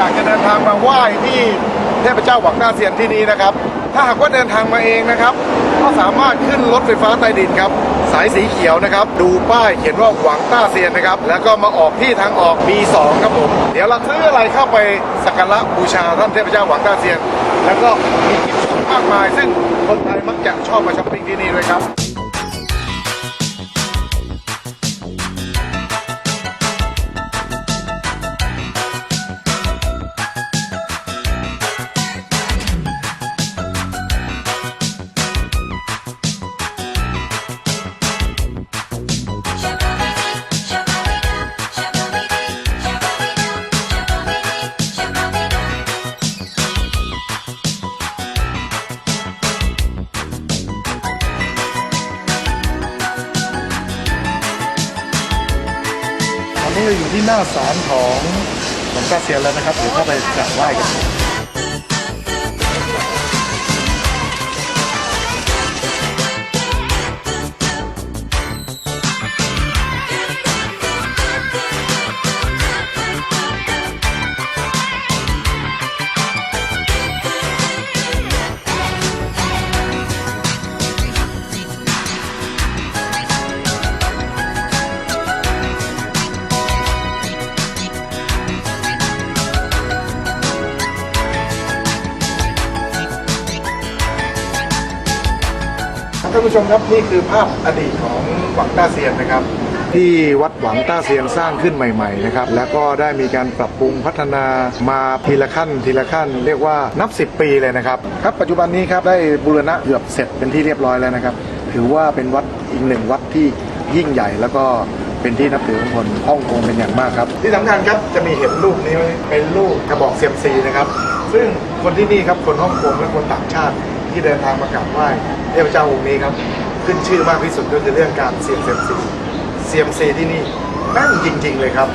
อยางมาไหว้ที่เทพเจ้าหวังหน้าเซียนที่นี้นะครับ ถ้าหากว่าเดินทางมาเองนะครับ ก็สามารถขึ้นรถไฟฟ้าใต้ดินครับ สายสีเขียวนะครับ ดูป้ายเขียนว่าหวังต้าเซียนนะครับ แล้วก็มาออกที่ทางออก B2 ครับผม เดี๋ยวเราซื้ออะไรเข้าไปสักการะบูชาท่านเทพเจ้าหวังต้าเซียน แล้วก็มีกิจกรรมมากมาย ซึ่งคนไทยมักจะชอบมาช้อปปิ้งที่นี่ด้วยครับ นี้เราอยู่ที่หน้าศาลของหลวงตาเสียนแล้วนะครับเดี๋ยวเข้าไปกราบไหว้กันานผู้ชมครับนี่คือภาพอดีตของหวังต้าเซียนนะครับ ที่วัดหวังต้าเซียนสร้างขึ้นใหม่ๆนะครับแล้วก็ได้มีการปรับปรุงพัฒนามาทีละขั้นทีละขั้น เรียกว่านับ 10 ปีเลยนะครับครับปัจจุบันนี้ครับได้บูรณะเกือบเสร็จเป็นที่เรียบร้อยแล้วนะครับ ถือว่าเป็นวัดอีกหนึ่งวัดที่ยิ่งใหญ่แล้วก็เป็นที่นับถือของคนฮ่องกงเป็นอย่างมากครับ ที่สำคัญครับจะมีเห็นรูปนี้เป็นรูปกระบอกเซียมซีนะครับ ซึ่งคนที่นี่ครับคนฮ่องกงและคนต่างชาติ ที่เดินทางมากราบไหว้เทพเจ้าองค์นี้ครับ ขึ้นชื่อมากที่สุดก็คือเรื่องการเสี่ยงเซียมซีเซียมซีที่นี่แม่นจริง ๆ เลยครับ